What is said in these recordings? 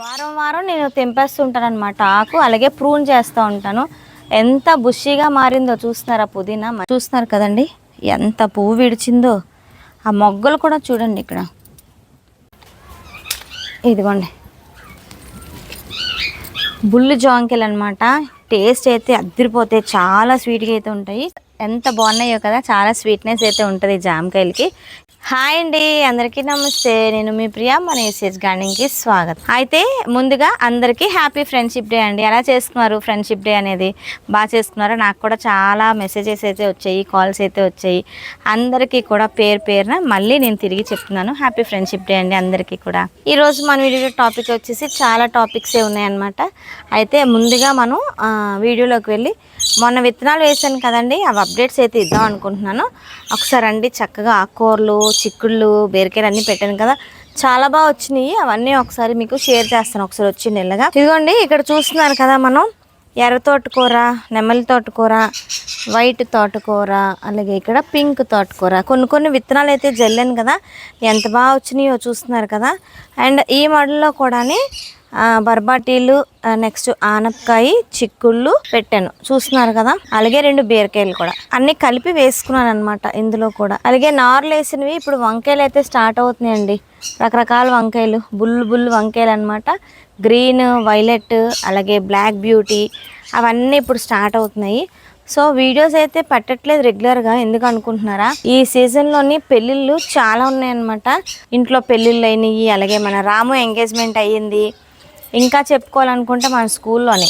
వారం వారం నేను తెంపేస్తుంటాను అనమాట ఆకు అలాగే ప్రూన్ చేస్తూ ఉంటాను. ఎంత బుషిగా మారిందో చూస్తున్నారా పుదీనా? చూస్తున్నారు కదండి? ఎంత పువ్వు విడిచిందో. ఆ మొగ్గలు కూడా చూడండి ఇక్కడ. ఇదిగోండి. బుల్లు జాంకెలు అనమాట టేస్ట్ అయితే అద్దరిపోతే చాలా స్వీట్గా అయితే ఉంటాయి. ఎంత బాగున్నాయో కదా చాలా స్వీట్నెస్ అయితే ఉంటుంది జామకాయలకి హాయ్ అండి అందరికీ నమస్తే. నేను మీ ప్రియా మన ఏసీఎస్ గార్డెన్కి స్వాగతం. అయితే ముందుగా అందరికీ హ్యాపీ ఫ్రెండ్షిప్ డే అండి. ఎలా చేసుకున్నారు ఫ్రెండ్షిప్ డే అనేది? బాగా చేసుకున్నారో? నాకు కూడా చాలా మెసేజెస్ అయితే వచ్చాయి కాల్స్ అయితే వచ్చాయి. అందరికీ కూడా పేరు పేరున మళ్ళీ నేను తిరిగి చెప్తున్నాను. హ్యాపీ ఫ్రెండ్షిప్ డే అండి అందరికీ కూడా. ఈరోజు మన వీడియో టాపిక్ వచ్చేసి చాలా టాపిక్సే ఉన్నాయన్నమాట. అయితే ముందుగా మనం వీడియోలోకి వెళ్ళి మొన్న విత్తనాలు వేసాను కదండి. అవి అప్డేట్స్ అయితే ఇద్దాం అనుకుంటున్నాను. ఒకసారి అండి చక్కగా ఆకుకూరలు చిక్కుళ్ళు బీరకాయలు అన్నీ పెట్టాను కదా. చాలా బాగా వచ్చినాయి. అవన్నీ ఒకసారి మీకు షేర్ చేస్తాను. ఒకసారి వచ్చి నెల్లగా ఇదిగోండి ఇక్కడ చూస్తున్నారు కదా మనం. ఎర్ర తోటకూర నెమలి తోటకూర వైట్ తోటకూర అలాగే ఇక్కడ పింక్ తోటకూర. కొన్ని కొన్ని విత్తనాలు అయితే జల్లాను కదా. ఎంత బాగా వచ్చినాయో చూస్తున్నారు కదా. అండ్ ఈ మోడల్లో కూడా బర్బాటీలు నెక్స్ట్ ఆనపకాయ చిక్కుళ్ళు పెట్టాను. చూస్తున్నారు కదా? అలాగే రెండు బీరకాయలు కూడా. అన్ని కలిపి వేసుకున్నాను అనమాట ఇందులో కూడా. అలాగే నార్లు వేసినవి ఇప్పుడు వంకాయలు అయితే స్టార్ట్ అవుతున్నాయండి. రకరకాల వంకాయలు బుల్లు బుల్లు వంకాయలు అనమాట గ్రీన్ వైలెట్ అలాగే బ్లాక్ బ్యూటీ అవన్నీ ఇప్పుడు స్టార్ట్ అవుతున్నాయి. సో వీడియోస్ అయితే పెట్టట్లేదు రెగ్యులర్గా. ఎందుకు అనుకుంటున్నారా? ఈ సీజన్లోని పెళ్ళిళ్ళు చాలా ఉన్నాయన్నమాట. ఇంట్లో పెళ్ళిళ్ళు అయినాయి అలాగే మన రాము ఎంగేజ్మెంట్ అయ్యింది. ఇంకా చెప్పుకోవాలనుకుంటే మన స్కూల్లోనే.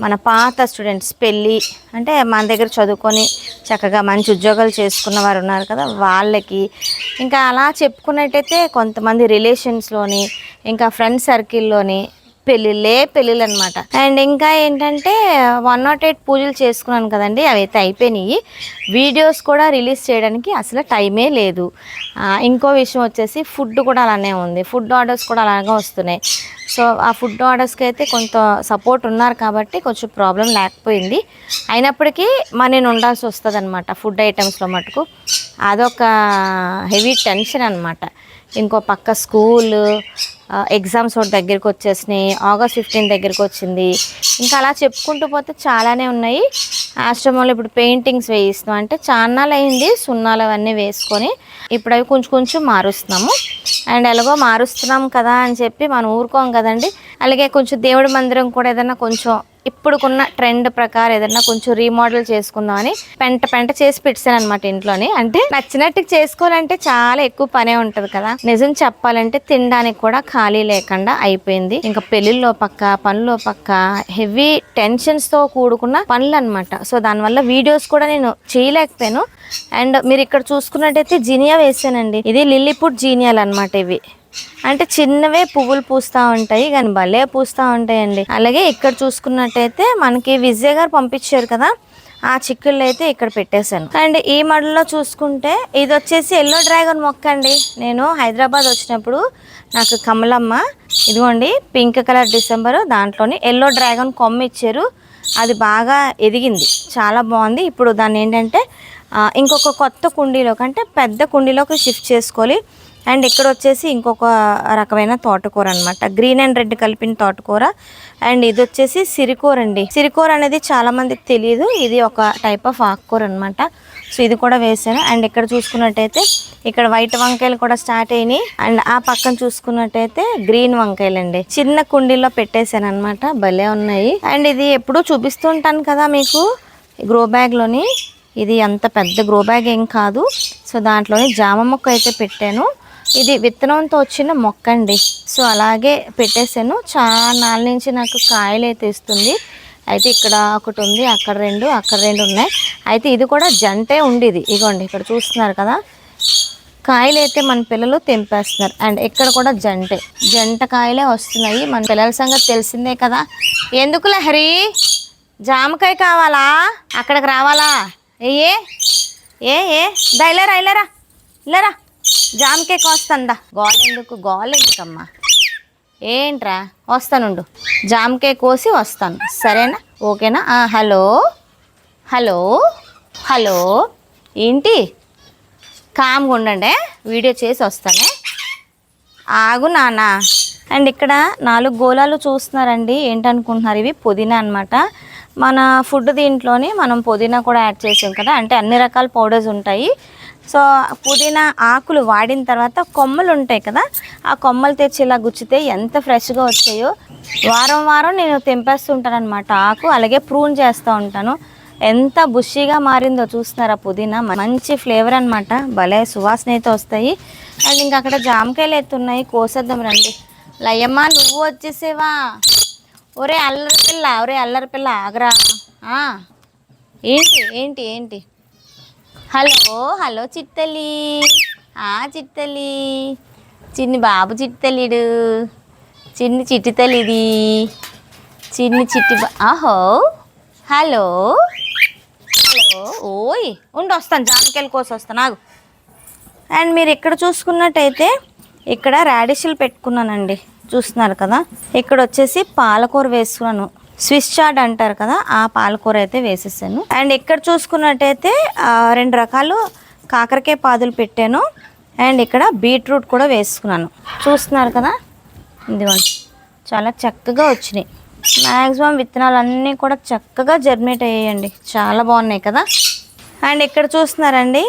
మన పాత స్టూడెంట్స్ పెళ్ళి అంటే మన దగ్గర చదువుకొని చక్కగా మంచి ఉద్యోగాలు చేసుకున్న వారు ఉన్నారు కదా వాళ్ళకి. ఇంకా అలా చెప్పుకున్నట్టయితే కొంతమంది రిలేషన్స్లోని ఇంకా ఫ్రెండ్ సర్కిల్లోని పెళ్ళిళ్ళే పెళ్ళిళ్ళు అనమాట అండ్ ఇంకా ఏంటంటే వన్ నాట్ ఎయిట్ పూజలు చేసుకున్నాను కదండి అవి అయితే అయిపోయినాయి. వీడియోస్ కూడా రిలీజ్ చేయడానికి అసలు టైమే లేదు. ఇంకో విషయం వచ్చేసి ఫుడ్ కూడా అలానే ఉంది. ఫుడ్ ఆర్డర్స్ కూడా అలాగే వస్తున్నాయి. సో ఆ ఫుడ్ ఆర్డర్స్కి అయితే కొంత సపోర్ట్ ఉన్నారు కాబట్టి కొంచెం ప్రాబ్లం లేకపోయింది. అయినప్పటికీ మరి నేను ఉండాల్సి వస్తుంది అనమాట ఫుడ్ ఐటమ్స్లో మటుకు. అదొక హెవీ టెన్షన్ అనమాట ఇంకో పక్క స్కూల్ ఎగ్జామ్స్ ఒకటి దగ్గరికి వచ్చేసినాయి. ఆగస్ట్ ఫిఫ్టీన్ దగ్గరికి వచ్చింది. ఇంకా అలా చెప్పుకుంటూ పోతే చాలానే ఉన్నాయి. ఆశ్రమంలో ఇప్పుడు పెయింటింగ్స్ వేయిస్తున్నాం. అంటే చాన్నాలు అయింది. సున్నాలు అవన్నీ వేసుకొని ఇప్పుడు అవి కొంచెం కొంచెం మారుస్తున్నాము. అండ్ ఎలాగో మారుస్తున్నాం కదా అని చెప్పి మనం ఊరుకోం కదండి. అలాగే కొంచెం దేవుడి మందిరం కూడా ఏదైనా కొంచెం ఇప్పుడుకున్న ట్రెండ్ ప్రకారం ఏదైనా కొంచెం రీమోడల్ చేసుకుందామని పెంట పెంట చేసి పెట్టాను అనమాట ఇంట్లోని. అంటే నచ్చినట్టు చేసుకోవాలంటే చాలా ఎక్కువ పనే ఉంటది కదా. నిజం చెప్పాలంటే తినడానికి కూడా ఖాళీ లేకుండా అయిపోయింది. ఇంకా పెళ్ళిలో పక్క పనుల్లో పక్క హెవీ టెన్షన్స్తో కూడుకున్న పనులు అనమాట సో దానివల్ల వీడియోస్ కూడా నేను చేయలేకపోయాను. అండ్ మీరు ఇక్కడ చూసుకున్నట్టయితే జీనియా వేసానండి. ఇది లిల్లీపుట్ జీనియాలు అనమాట ఇవి. అంటే చిన్నవే పువ్వులు పూస్తూ ఉంటాయి కానీ భలే పూస్తూ ఉంటాయండి. అలాగే ఇక్కడ చూసుకున్నట్టయితే మనకి విజయ్ గారు పంపించారు కదా ఆ చిక్కుళ్ళు అయితే ఇక్కడ పెట్టేశాను. అండ్ ఈ మడలో చూసుకుంటే ఇది వచ్చేసి ఎల్లో డ్రాగన్ మొక్క అండి. నేను హైదరాబాద్ వచ్చినప్పుడు నాకు కమలమ్మ ఇదిగోండి పింక్ కలర్ డిసెంబర్ దాంట్లోని ఎల్లో డ్రాగన్ కొమ్మ ఇచ్చారు. అది బాగా ఎదిగింది చాలా బాగుంది. ఇప్పుడు దాన్ని ఏంటంటే ఇంకొక కొత్త కుండీలోకి అంటే పెద్ద కుండీలోకి షిఫ్ట్ చేసుకోవాలి. అండ్ ఇక్కడ వచ్చేసి ఇంకొక రకమైన తోటకూర అనమాట గ్రీన్ అండ్ రెడ్ కలిపిన తోటకూర. అండ్ ఇది వచ్చేసి సిరికూర అండి. సిరికూర అనేది చాలా మందికి తెలియదు ఇది ఒక టైప్ ఆఫ్ ఆకుకూర అనమాట సో ఇది కూడా వేసాను. అండ్ ఇక్కడ చూసుకున్నట్టయితే ఇక్కడ వైట్ వంకాయలు కూడా స్టార్ట్ అయినాయి. అండ్ ఆ పక్కన చూసుకున్నట్టయితే గ్రీన్ వంకాయలు అండి చిన్న కుండీలో పెట్టేశాను అనమాట భలే ఉన్నాయి. అండ్ ఇది ఎప్పుడూ చూపిస్తూ ఉంటాను కదా మీకు. గ్రో బ్యాగ్లోని ఇది అంత పెద్ద గ్రో బ్యాగ్ ఏం కాదు. సో దాంట్లోని జామ మొక్క అయితే పెట్టాను. ఇది విత్తనంతో వచ్చిన మొక్క అండి సో అలాగే పెట్టేశాను. చాలా నాళ్ళ నుంచి నాకు కాయలు అయితే ఇస్తుంది. అయితే ఇక్కడ ఒకటి ఉంది అక్కడ రెండు అక్కడ రెండు ఉన్నాయి. అయితే ఇది కూడా జంటే ఉండేది. ఇగోండి ఇక్కడ చూస్తున్నారు కదా. కాయలు అయితే మన పిల్లలు తెంపేస్తున్నారు. అండ్ ఇక్కడ కూడా జంటే. జంట కాయలే వస్తున్నాయి. మన పిల్లల సంగతి తెలిసిందే కదా. ఎందుకు లహరి జామకాయ కావాలా? అక్కడికి రావాలా? ఏ ఏ? ఏ దా ఇల్లరా ఇల్లరా ఇల్లరా జామకాయ కోస్తందా? గోల్ ఎందుకు? గోల్ ఎందుకమ్మా? ఏంట్రా? వస్తానుండు. జామకాయ కోసి వస్తాను. సరేనా? ఓకేనా? హలో? హలో? హలో? ఏంటి? కామ్గా ఉండండి. వీడియో చేసి వస్తానే. ఆగు నాన్న. అండ్ ఇక్కడ నాలుగు గోళాలు చూస్తున్నారండి. ఏంటనుకుంటున్నారు ఇవి? పుదీనా అనమాట మన ఫుడ్ దీంట్లోని మనం పుదీనా కూడా యాడ్ చేసాం కదా. అంటే అన్ని రకాల పౌడర్స్ ఉంటాయి. సో పుదీనా ఆకులు వాడిన తర్వాత కొమ్మలు ఉంటాయి కదా ఆ కొమ్మలు తెచ్చి ఇలా గుచ్చితే ఎంత ఫ్రెష్గా వచ్చాయో. వారం వారం నేను తెంపేస్తుంటాను అనమాట ఆకు అలాగే ప్రూన్ చేస్తూ ఉంటాను. ఎంత బుషీగా మారిందో చూస్తున్నారా పుదీనా మంచి ఫ్లేవర్ అనమాట భలే సువాసన అయితే వస్తాయి. అండ్ ఇంకా అక్కడ జామకాయలు ఎత్తున్నాయి కోసేద్దాం రండి. లయమ్మ నువ్వు వచ్చేసేవా? ఒరే అల్లరి పిల్ల ఒరే అల్లరి పిల్ల ఆగరా. ఏంటి ఏంటి ఏంటి? హలో హలో చిట్టలి ఆ చిట్టలి చిన్ని బాబు చిట్టలిడు చిన్ని చిట్టి తల్లిది. చిన్ని చిట్టి ఆహో హలో. హలో. ఓయ్ ఉండి వస్తాను జామకాయలు కోసం వస్తాను అండ్ మీరు ఇక్కడ చూసుకున్నట్టయితే ఇక్కడ రాడిషులు పెట్టుకున్నానండి. చూస్తున్నారు కదా? ఇక్కడ వచ్చేసి పాలకూర వేసుకున్నాను. స్విస్ చాట్ అంటారు కదా ఆ పాలకూర అయితే వేసేసాను. అండ్ ఇక్కడ చూసుకున్నట్టయితే రెండు రకాలు కాకరకాయ పాదులు పెట్టాను. అండ్ ఇక్కడ బీట్రూట్ కూడా వేసుకున్నాను. చూస్తున్నారు కదా? ఇదిగోండి. చాలా చక్కగా వచ్చినాయి. మ్యాక్సిమం విత్తనాలు అన్నీ కూడా చక్కగా జర్మినేట్ అయ్యాయండి. చాలా బాగున్నాయి కదా? అండ్ ఇక్కడ చూస్తున్నారండి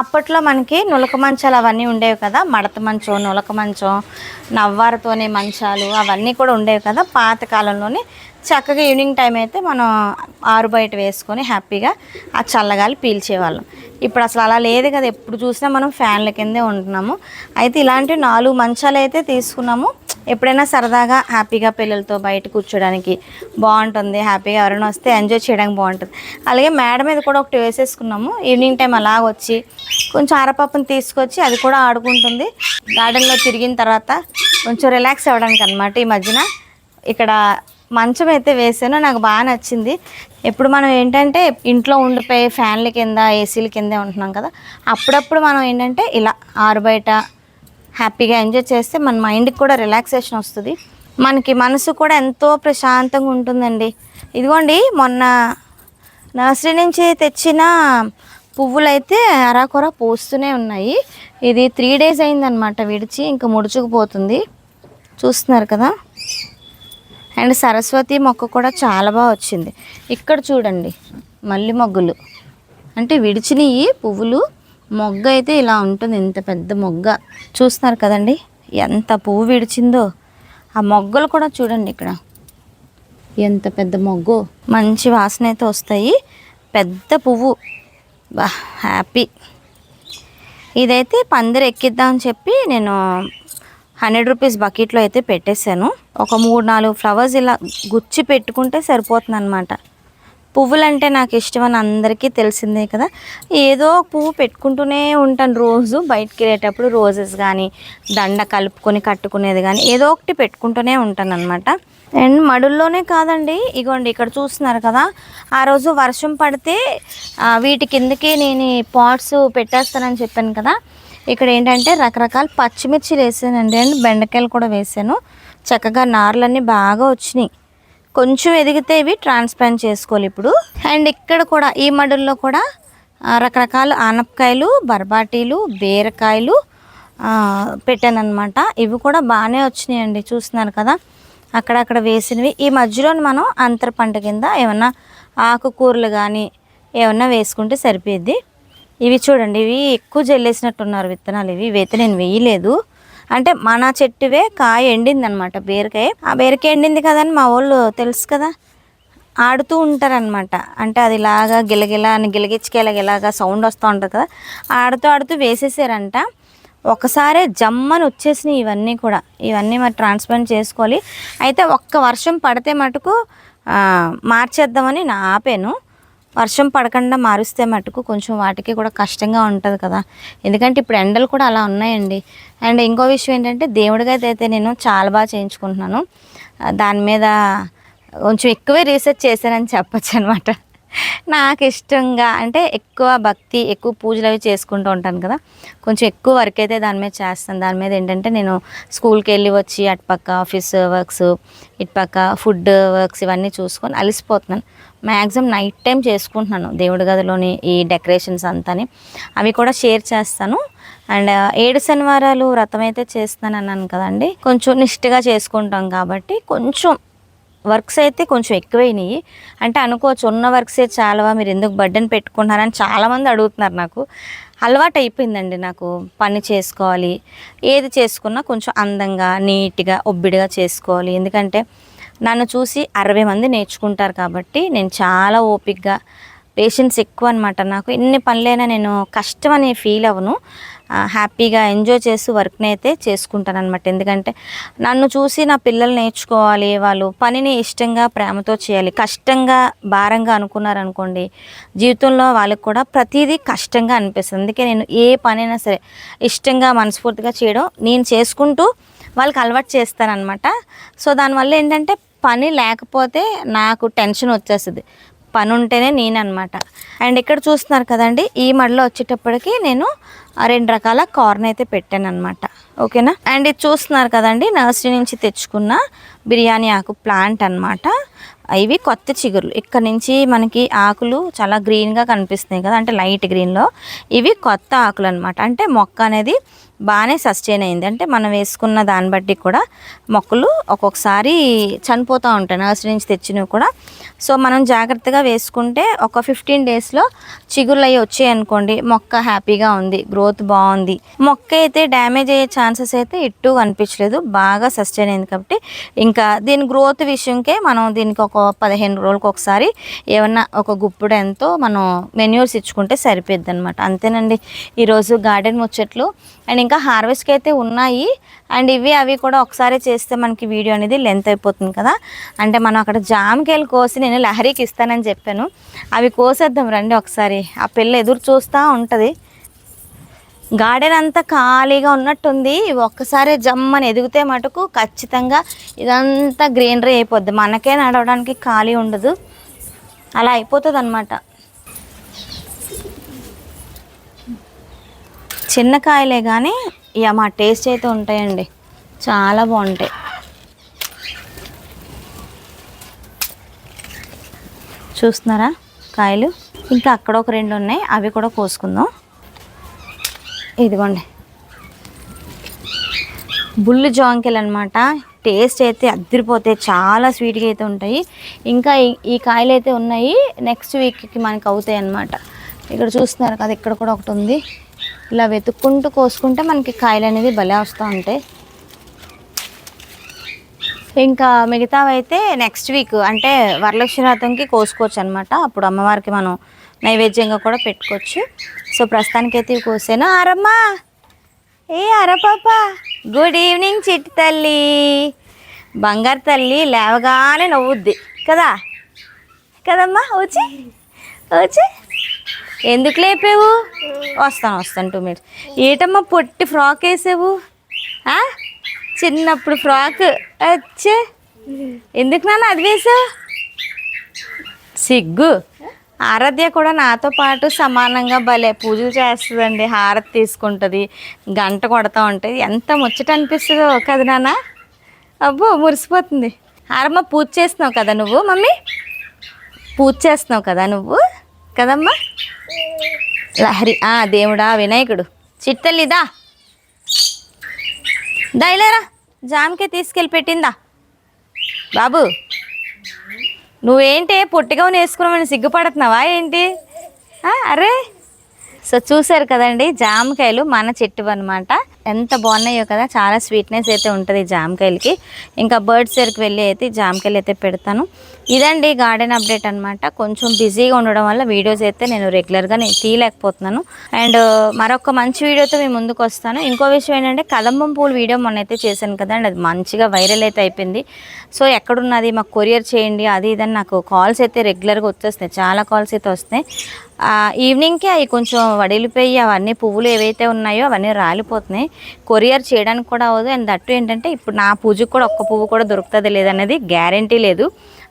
అప్పట్లో మనకి నులక మంచాలు అవన్నీ ఉండేవి కదా? మడత మంచం నులక మంచం నవ్వారతోనే మంచాలు అవన్నీ కూడా ఉండేవి కదా? పాతకాలంలోనే చక్కగా ఈవినింగ్ టైం అయితే మనం ఆరు బయట వేసుకొని హ్యాపీగా ఆ చల్లగాలి పీల్చేవాళ్ళం. ఇప్పుడు అసలు అలా లేదు కదా ఎప్పుడు చూసినా మనం ఫ్యాన్ల కిందే ఉంటున్నాము. అయితే ఇలాంటి నాలుగు మంచాలు అయితే తీసుకున్నాము. ఎప్పుడైనా సరదాగా హ్యాపీగా పిల్లలతో బయట కూర్చోడానికి బాగుంటుంది. హ్యాపీగా ఎవరైనా వస్తే ఎంజాయ్ చేయడానికి బాగుంటుంది. అలాగే మేడ మీద కూడా ఒకటి వేసేసుకున్నాము. ఈవినింగ్ టైం అలాగ వచ్చి కొంచెం ఆరపప్పును తీసుకొచ్చి అది కూడా ఆడుకుంటుంది. గార్డెన్లో తిరిగిన తర్వాత కొంచెం రిలాక్స్ అవ్వడానికి అనమాట ఈ మధ్యన. ఇక్కడ మంచం అయితే వేసాను నాకు బాగా నచ్చింది. ఇప్పుడు మనం ఏంటంటే ఇంట్లో ఉండిపోయి ఫ్యాన్ల కింద ఏసీల కిందే ఉంటున్నాం కదా అప్పుడప్పుడు మనం ఏంటంటే ఇలా ఆరు బయట హ్యాపీగా ఎంజాయ్ చేస్తే మన మైండ్కి కూడా రిలాక్సేషన్ వస్తుంది. మనకి మనసు కూడా ఎంతో ప్రశాంతంగా ఉంటుందండి. ఇదిగోండి మొన్న నర్సరీ నుంచి తెచ్చిన పువ్వులు అయితే అరాకొర పూస్తూనే ఉన్నాయి. ఇది త్రీ డేస్ అయిందనమాట విడిచి ఇంకా ముడుచుకుపోతుంది. చూస్తున్నారు కదా? అండ్ సరస్వతి మొక్క కూడా చాలా బాగా వచ్చింది. ఇక్కడ చూడండి మల్లి మొగ్గులు. అంటే విడిచినవి పువ్వులు. మొగ్గ అయితే ఇలా ఉంటుంది ఇంత పెద్ద మొగ్గ. చూస్తున్నారు కదండి ఎంత పువ్వు విడిచిందో. ఆ మొగ్గలు కూడా చూడండి ఇక్కడ. ఎంత పెద్ద మొగ్గు. మంచి వాసన అయితే వస్తాయి. పెద్ద పువ్వు. బా హ్యాపీ. ఇదైతే పందిరి ఎక్కిద్దామని చెప్పి నేను హండ్రెడ్ రూపీస్ బకెట్లో అయితే పెట్టేశాను. ఒక మూడు నాలుగు ఫ్లవర్స్ ఇలా గుచ్చి పెట్టుకుంటే సరిపోతుంది అనమాట పువ్వులంటే నాకు ఇష్టం అని అందరికీ తెలిసిందే కదా. ఏదో పువ్వు పెట్టుకుంటూనే ఉంటాను రోజు. బయటికి వెళ్ళేటప్పుడు రోజెస్ కానీ దండ కలుపుకొని కట్టుకునేది కానీ ఏదో ఒకటి పెట్టుకుంటూనే ఉంటాను అనమాట అండ్ మడుల్లోనే కాదండి ఇగోండి ఇక్కడ చూస్తున్నారు కదా. ఆ రోజు వర్షం పడితే వీటి కిందకి నేను పాట్స్ పెట్టేస్తానని చెప్పాను కదా. ఇక్కడ ఏంటంటే రకరకాల పచ్చిమిర్చి వేసానండి అండ్ బెండకాయలు కూడా వేసాను. చక్కగా నార్లన్నీ బాగా వచ్చినాయి. కొంచెం ఎదిగితే ఇవి ట్రాన్స్ప్లాంట్ చేసుకోవాలి ఇప్పుడు. అండ్ ఇక్కడ కూడా ఈ మడుల్లో కూడా రకరకాల ఆనపకాయలు బర్బాటీలు బీరకాయలు పెట్టాను అనమాట ఇవి కూడా బాగానే వచ్చినాయండి చూస్తున్నారు కదా. అక్కడక్కడ వేసినవి. ఈ మధ్యలో మనం అంతర పంట కింద ఏమన్నా ఆకుకూరలు కానీ ఏమన్నా వేసుకుంటే సరిపోయిద్ది. ఇవి చూడండి ఇవి ఎక్కువ జల్లేసినట్టున్నారు విత్తనాలు. ఇవి ఇవైతే నేను వేయలేదు. అంటే మన చెట్టువే కాయ ఎండింది అనమాట బీరకాయ. ఆ బీరకాయ ఎండింది కదని మా వాళ్ళు తెలుసు కదా. ఆడుతూ ఉంటారనమాట అంటే అది ఇలాగా గిలగిల అని గిలగిచ్చుకెళ్ళగా ఇలాగా సౌండ్ వస్తూ ఉంటుంది కదా. ఆడుతూ ఆడుతూ వేసేసారంట. ఒకసారే జమ్మని వచ్చేసినాయి ఇవన్నీ కూడా. ఇవన్నీ మరి ట్రాన్స్ప్లాంట్ చేసుకోవాలి. అయితే ఒక్క వర్షం పడితే మటుకు మార్చేద్దామని నా ఆపాను. వర్షం పడకుండా మారుస్తే మటుకు కొంచెం వాటికి కూడా కష్టంగా ఉంటుంది కదా. ఎందుకంటే ఇప్పుడు ఎండలు కూడా అలా ఉన్నాయండి. అండ్ ఇంకో విషయం ఏంటంటే దేవుడిగా అయితే నేను చాలా బాగా చేయించుకుంటున్నాను. దాని మీద కొంచెం ఎక్కువే రీసెర్చ్ చేశానని చెప్పచ్చు అనమాట. నాకు ఇష్టంగా అంటే ఎక్కువ భక్తి ఎక్కువ పూజలు అవి చేసుకుంటూ ఉంటాను కదా. కొంచెం ఎక్కువ వర్క్ అయితే దాని మీద చేస్తాను. దాని మీద ఏంటంటే నేను స్కూల్కి వెళ్ళి వచ్చి అటుపక్క ఆఫీస్ వర్క్స్ ఇటుపక్క ఫుడ్ వర్క్స్ ఇవన్నీ చూసుకొని అలసిపోతున్నాను. మ్యాక్సిమం నైట్ టైం చేసుకుంటున్నాను దేవుడి గదిలోని ఈ డెకరేషన్స్ అంతాని. అవి కూడా షేర్ చేస్తాను. అండ్ uh, ఏడు శనివారాలు వ్రతం అయితే చేస్తాను అన్నాను కదండి. కొంచెం నిష్ఠగా చేసుకుంటాం కాబట్టి కొంచెం వర్క్స్ అయితే కొంచెం ఎక్కువైనాయి. అంటే అనుకోవచ్చు ఉన్న వర్క్సే చాలావా మీరు ఎందుకు బర్డెన్ పెట్టుకున్నారని చాలామంది అడుగుతున్నారు నాకు. అలవాటు అయిపోయిందండి నాకు పని చేసుకోవాలి. ఏది చేసుకున్నా కొంచెం అందంగా నీట్గా ఒబ్బిడిగా చేసుకోవాలి. ఎందుకంటే నన్ను చూసి అరవై మంది నేర్చుకుంటారు కాబట్టి నేను చాలా ఓపిక్గా పేషెన్స్ ఎక్కువ అనమాట నాకు. ఎన్ని పనులైనా నేను కష్టం అనే ఫీల్ అవ్వను. హ్యాపీగా ఎంజాయ్ చేసి వర్క్ని అయితే చేసుకుంటాను అనమాట ఎందుకంటే నన్ను చూసి నా పిల్లలు నేర్చుకోవాలి వాళ్ళు పనిని ఇష్టంగా ప్రేమతో చేయాలి కష్టంగా భారంగా అనుకున్నారనుకోండి జీవితంలో వాళ్ళకి కూడా ప్రతిదీ కష్టంగా అనిపిస్తుంది. అందుకే నేను ఏ పనైనా సరే ఇష్టంగా మనస్ఫూర్తిగా చేయడం నేను చేసుకుంటూ వాళ్ళకి అలవాటు చేస్తానన్నమాట. సో దానివల్ల ఏంటంటే పని లేకపోతే నాకు టెన్షన్ వచ్చేస్తుంది. పని ఉంటేనే నేను అనమాట అండ్ ఇక్కడ చూస్తున్నారు కదండి ఈ మడిలో వచ్చేటప్పటికి నేను రెండు రకాల కార్న్ అయితే పెట్టాను అనమాట ఓకేనా? అండ్ ఇది చూస్తున్నారు కదండి నర్సరీ నుంచి తెచ్చుకున్న బిర్యానీ ఆకు ప్లాంట్ అన్నమాట. ఇవి కొత్త చిగురులు. ఇక్కడ నుంచి మనకి ఆకులు చాలా గ్రీన్గా కనిపిస్తున్నాయి కదా అంటే లైట్ గ్రీన్లో ఇవి కొత్త ఆకులు అనమాట అంటే మొక్క అనేది బాగానే సస్టైన్ అయింది. అంటే మనం వేసుకున్న దాన్ని బట్టి కూడా మొక్కలు ఒక్కొక్కసారి చనిపోతూ ఉంటాయి నర్సరీ నుంచి తెచ్చినవి కూడా. సో మనం జాగ్రత్తగా వేసుకుంటే ఒక ఫిఫ్టీన్ డేస్లో చిగుళ్ళు అవి వచ్చాయి అనుకోండి మొక్క హ్యాపీగా ఉంది గ్రోత్ బాగుంది. మొక్క అయితే డ్యామేజ్ అయ్యే ఛాన్సెస్ అయితే ఇట్టు కనిపించలేదు బాగా సస్టైన్ అయింది కాబట్టి. ఇంకా దీని గ్రోత్ విషయంకే మనం దీనికి ఒక పదిహేను రోజులకు ఒకసారి ఏమన్నా ఒక గుప్పుడు ఎంతో మనం మెన్యూర్స్ ఇచ్చుకుంటే సరిపోద్ది అనమాట అంతేనండి. ఈరోజు గార్డెన్ ముచ్చట్లు. అండ్ ఇంకా ఇంకా హార్వెస్ట్కి అయితే ఉన్నాయి. అండ్ ఇవి అవి కూడా ఒకసారి చేస్తే మనకి వీడియో అనేది లెంత్ అయిపోతుంది కదా. అంటే మనం అక్కడ జామకాయలు కోసి నేను లహరికి ఇస్తానని చెప్పాను. అవి కోసేద్దాం రండి ఒకసారి. ఆ పిల్ల ఎదురు చూస్తూ ఉంటుంది. గార్డెన్ అంతా ఖాళీగా ఉన్నట్టుంది. ఒక్కసారి జమ్మని ఎదిగితే మటుకు ఖచ్చితంగా ఇదంతా గ్రీనరీ అయిపోద్ది. మనకే నడవడానికి ఖాళీ ఉండదు. అలా అయిపోతుంది అనమాట చిన్న కాయలే కానీ ఇక మా టేస్ట్ అయితే ఉంటాయండి. చాలా బాగుంటాయి. చూస్తున్నారా కాయలు? ఇంకా అక్కడ ఒక రెండు ఉన్నాయి. అవి కూడా కోసుకుందాం. ఇదిగోండి. బుల్లు జాంకెల్ అనమాట టేస్ట్ అయితే అద్దరిపోతే చాలా స్వీట్గా అయితే ఉంటాయి. ఇంకా ఈ- ఈ కాయలు అయితే ఉన్నాయి. నెక్స్ట్ వీక్కి మనకి అవుతాయి అన్నమాట ఇక్కడ చూస్తున్నారు కదా ఇక్కడ కూడా ఒకటి ఉంది. ఇలా వెతుక్కుంటూ కోసుకుంటే మనకి కాయలు అనేది భలే వస్తూ ఉంటాయి ఇంకా మిగతావైతే నెక్స్ట్ వీక్ అంటే వరలక్ష్మి వ్రతంకి కోసుకోవచ్చు అనమాట అప్పుడు అమ్మవారికి మనం నైవేద్యంగా కూడా పెట్టుకోవచ్చు. సో ప్రస్తుతానికి అయితే ఇవి కోసాను. అరమ్మా! ఏ అరపాప! గుడ్ ఈవినింగ్ చిట్టి తల్లి. బంగారు తల్లి లేవగానే నవ్వుద్ది. కదా? కదమ్మా వచ్చి వచ్చి ఎందుకు లేపావు? వస్తాను వస్తాను టూ మినిట్స్. ఏటమ్మా పొట్టి ఫ్రాక్ వేసావు? చిన్నప్పుడు ఫ్రాక్. వచ్చే ఎందుకు నాన్న అది వేసావు? సిగ్గు. ఆరాధ్య కూడా నాతో పాటు సమానంగా భలే పూజలు చేస్తుందండి. హారతి తీసుకుంటుంది గంట కొడతా ఉంటుంది. ఎంత ముచ్చట అనిపిస్తుందో కదా నాన్న. అబ్బో మురిసిపోతుంది. హారమ్మ పూజ చేస్తున్నావు కదా నువ్వు మమ్మీ? పూజ చేస్తున్నావు కదా నువ్వు కదమ్మా? లహరి ఆ దేవుడా వినాయకుడు. చిట్టల్లిదా దయలేరా జామ్కే తీసుకెళ్ళి పెట్టిందా? బాబు నువ్వేంటి? పొట్టిగా వేసుకున్నామని సిగ్గుపడుతున్నావా ఏంటి? అరే. సో చూసారు కదండి జామకాయలు మన చెట్టు అనమాట ఎంత బాగున్నాయో కదా చాలా స్వీట్నెస్ అయితే ఉంటుంది జామకాయలకి. ఇంకా బర్డ్స్ దగ్గరికి వెళ్ళి అయితే జామకాయలు అయితే పెడతాను. ఇదండి గార్డెన్ అప్డేట్ అనమాట కొంచెం బిజీగా ఉండడం వల్ల వీడియోస్ అయితే నేను రెగ్యులర్గా నేను తీయలేకపోతున్నాను. అండ్ uh, మరొక మంచి వీడియోతో మేము ముందుకు వస్తాను. ఇంకో విషయం ఏంటంటే కదంబం పూలు వీడియో మొన్నైతే చేశాను చేశాను కదండి అది మంచిగా వైరల్ అయితే అయిపోయింది. సో ఎక్కడున్నది మాకు కొరియర్ చేయండి అది ఇదని నాకు కాల్స్ అయితే రెగ్యులర్గా వచ్చేస్తున్నాయి. చాలా కాల్స్ అయితే వస్తున్నాయి. ఈవినింగ్కి అవి కొంచెం వడిలిపోయి అవన్నీ పువ్వులు ఏవైతే ఉన్నాయో అవన్నీ రాలిపోతున్నాయి. కొరియర్ చేయడానికి కూడా అవ్వదు. అండ్ దట్టు ఏంటంటే ఇప్పుడు నా పూజకు కూడా ఒక్క పువ్వు కూడా దొరుకుతుంది లేదనేది గ్యారంటీ లేదు.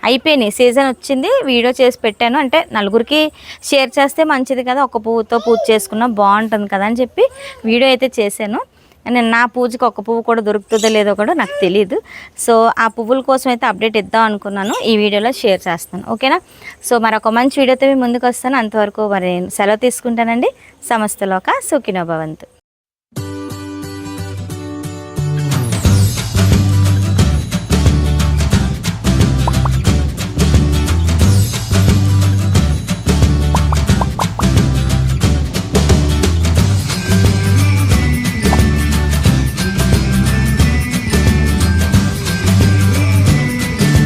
అయిపోయినాయి సీజన్ వచ్చింది. వీడియో చేసి పెట్టాను. అంటే నలుగురికి షేర్ చేస్తే మంచిది కదా. ఒక పువ్వుతో పూజ చేసుకున్నా బాగుంటుంది కదా అని చెప్పి వీడియో అయితే చేశాను. నేను నా పూజకి ఒక పువ్వు కూడా దొరుకుతుందో లేదో కూడా నాకు తెలియదు సో ఆ పువ్వుల కోసం అయితే అప్డేట్ ఇద్దాం అనుకున్నాను. ఈ వీడియోలో షేర్ చేస్తాను. ఓకేనా? సో మరొక మంచి వీడియోతో మీ ముందుకు వస్తాను. అంతవరకు మరి నేను సెలవు తీసుకుంటానండి. సమస్తలోక సుఖినోభవంతు